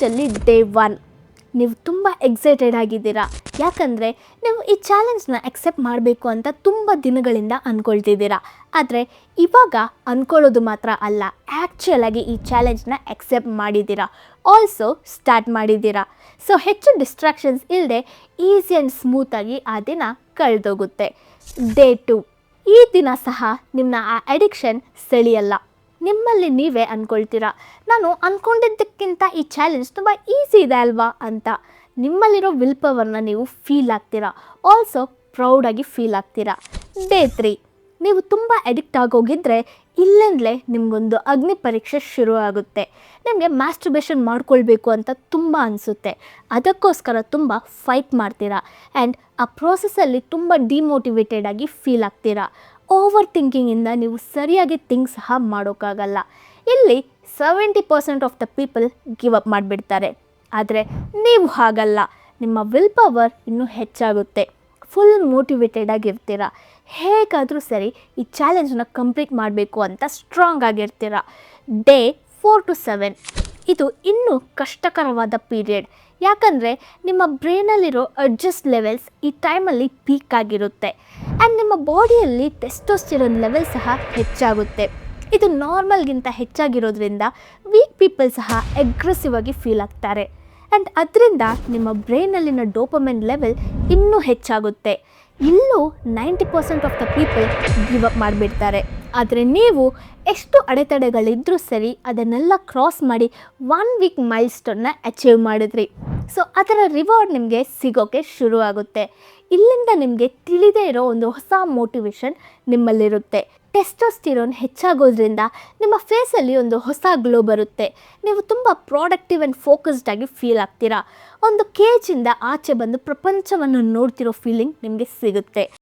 ಚಾಲೆಂಜಲ್ಲಿ day one. ನೀವು ತುಂಬ excited ಆಗಿದ್ದೀರಾ? ಯಾಕಂದರೆ ನೀವು ಈ ಚಾಲೆಂಜ್ನ ಅಕ್ಸೆಪ್ಟ್ ಮಾಡಬೇಕು ಅಂತ ತುಂಬ ದಿನಗಳಿಂದ ಅಂದ್ಕೊಳ್ತಿದ್ದೀರಾ ಆದರೆ ಇವಾಗ ಅಂದ್ಕೊಳ್ಳೋದು ಮಾತ್ರ ಅಲ್ಲ ಆ್ಯಕ್ಚುಯಲಾಗಿ ಈ ಚಾಲೆಂಜ್ನ ಅಕ್ಸೆಪ್ಟ್ ಮಾಡಿದ್ದೀರಾ. ಆಲ್ಸೋ ಸ್ಟಾರ್ಟ್ ಮಾಡಿದ್ದೀರಾ. ಸೊ ಹೆಚ್ಚು ಡಿಸ್ಟ್ರಾಕ್ಷನ್ಸ್ ಇಲ್ಲದೆ ಈಸಿ ಆ್ಯಂಡ್ ಸ್ಮೂತಾಗಿ ಆ ದಿನ ಕಳೆದೋಗುತ್ತೆ. ಡೇ ಟು ಈ ದಿನ ಸಹ ನಿಮ್ಮ ಆ ಅಡಿಕ್ಷನ್ ಸೆಳೆಯಲ್ಲ. ನಿಮ್ಮಲ್ಲಿ ನೀವೇ ಅಂದ್ಕೊಳ್ತೀರಾ ನಾನು ಅಂದ್ಕೊಂಡಿದ್ದಕ್ಕಿಂತ ಈ ಚಾಲೆಂಜ್ ತುಂಬ ಈಸಿ ಇದೆ ಅಲ್ವಾ ಅಂತ. ನಿಮ್ಮಲ್ಲಿರೋ ವಿಲ್ ಪವರ್ನ ನೀವು ಫೀಲ್ ಆಗ್ತೀರಾ? ಆಲ್ಸೋ ಪ್ರೌಡಾಗಿ ಫೀಲ್ ಆಗ್ತೀರಾ? ಡೇ ತ್ರೀ ನೀವು ತುಂಬ ಅಡಿಕ್ಟ್ ಆಗೋಗಿದ್ರೆ ಇಲ್ಲಿಂದಲೇ ನಿಮಗೊಂದು ಅಗ್ನಿ ಪರೀಕ್ಷೆ ಶುರು ಆಗುತ್ತೆ. ನಿಮಗೆ ಮ್ಯಾಸ್ಟ್ರಿಬೇಷನ್ ಮಾಡ್ಕೊಳ್ಬೇಕು ಅಂತ ತುಂಬ ಅನಿಸುತ್ತೆ. ಅದಕ್ಕೋಸ್ಕರ ತುಂಬ ಫೈಟ್ ಮಾಡ್ತೀರಾ? ಆ್ಯಂಡ್ ಆ ಪ್ರೋಸೆಸ್ಸಲ್ಲಿ ತುಂಬ ಡಿಮೋಟಿವೇಟೆಡ್ ಆಗಿ ಫೀಲ್ ಆಗ್ತೀರಾ? ಓವರ್ ಥಿಂಕಿಂಗಿಂದ ನೀವು ಸರಿಯಾಗಿ ಥಿಂಕ್ ಸಹ ಮಾಡೋಕ್ಕಾಗಲ್ಲ. ಇಲ್ಲಿ seventy percent of the people give up ಮಾಡಿಬಿಡ್ತಾರೆ. ಆದರೆ ನೀವು ಹಾಗಲ್ಲ. ನಿಮ್ಮ ವಿಲ್ ಪವರ್ ಇನ್ನೂ ಹೆಚ್ಚಾಗುತ್ತೆ. ಫುಲ್ ಮೋಟಿವೇಟೆಡ್ ಆಗಿರ್ತೀರ. ಹೇಗಾದರೂ ಸರಿ ಈ ಚಾಲೆಂಜನ್ನ ಕಂಪ್ಲೀಟ್ ಮಾಡಬೇಕು ಅಂತ strong ಆಗಿರ್ತೀರ. Day four to seven. ಇದು ಇನ್ನೂ ಕಷ್ಟಕರವಾದ ಪೀರಿಯಡ್. ಯಾಕಂದರೆ ನಿಮ್ಮ ಬ್ರೈನಲ್ಲಿರೋ ಅಡ್ಜಸ್ಟ್ ಲೆವೆಲ್ಸ್ ಈ ಟೈಮಲ್ಲಿ ಪೀಕ್ ಆಗಿರುತ್ತೆ. ಆ್ಯಂಡ್ ನಿಮ್ಮ ಬಾಡಿಯಲ್ಲಿ ಟೆಸ್ಟೋಸ್ಟಿರೋನ್ ಲೆವೆಲ್ ಸಹ ಹೆಚ್ಚಾಗುತ್ತೆ. ಇದು ನಾರ್ಮಲ್ಗಿಂತ ಹೆಚ್ಚಾಗಿರೋದ್ರಿಂದ ವೀಕ್ ಪೀಪಲ್ ಸಹ ಅಗ್ರೆಸಿವ್ ಆಗಿ ಫೀಲ್ ಆಗ್ತಾರೆ. ಆ್ಯಂಡ್ ಅದರಿಂದ ನಿಮ್ಮ ಬ್ರೈನಲ್ಲಿನ ಡೋಪಮೆನ್ ಲೆವೆಲ್ ಇನ್ನೂ ಹೆಚ್ಚಾಗುತ್ತೆ. ಇಲ್ಲೂ ninety percent of the people give up ಮಾಡಿಬಿಡ್ತಾರೆ. ಆದರೆ ನೀವು ಎಷ್ಟು ಅಡೆತಡೆಗಳಿದ್ರೂ ಸರಿ ಅದನ್ನೆಲ್ಲ ಕ್ರಾಸ್ ಮಾಡಿ ಒನ್ ವೀಕ್ ಮೈಲ್ ಸ್ಟೋನ್ನ ಅಚೀವ್ ಮಾಡಿದ್ರಿ. ಸೊ ಅದರ ರಿವಾರ್ಡ್ ನಿಮಗೆ ಸಿಗೋಕ್ಕೆ ಶುರು ಆಗುತ್ತೆ ಇಲ್ಲಿಂದ ನಿಮಗೆ ತಿಳಿದೇ ಇರೋ ಒಂದು ಹೊಸ ಮೋಟಿವೇಶನ್ ನಿಮ್ಮಲ್ಲಿರುತ್ತೆ. ಟೆಸ್ಟೋಸ್ಟಿರೋನ್ ಹೆಚ್ಚಾಗೋದ್ರಿಂದ ನಿಮ್ಮ ಫೇಸಲ್ಲಿ ಒಂದು ಹೊಸ ಗ್ಲೋ ಬರುತ್ತೆ. ನೀವು ತುಂಬ ಪ್ರಾಡಕ್ಟಿವ್ ಆ್ಯಂಡ್ ಫೋಕಸ್ಡ್ ಆಗಿ ಫೀಲ್ ಆಗ್ತೀರಾ. ಒಂದು ಕೇಜಿಂದ ಆಚೆ ಬಂದು ಪ್ರಪಂಚವನ್ನು ನೋಡ್ತಿರೋ ಫೀಲಿಂಗ್ ನಿಮಗೆ ಸಿಗುತ್ತೆ.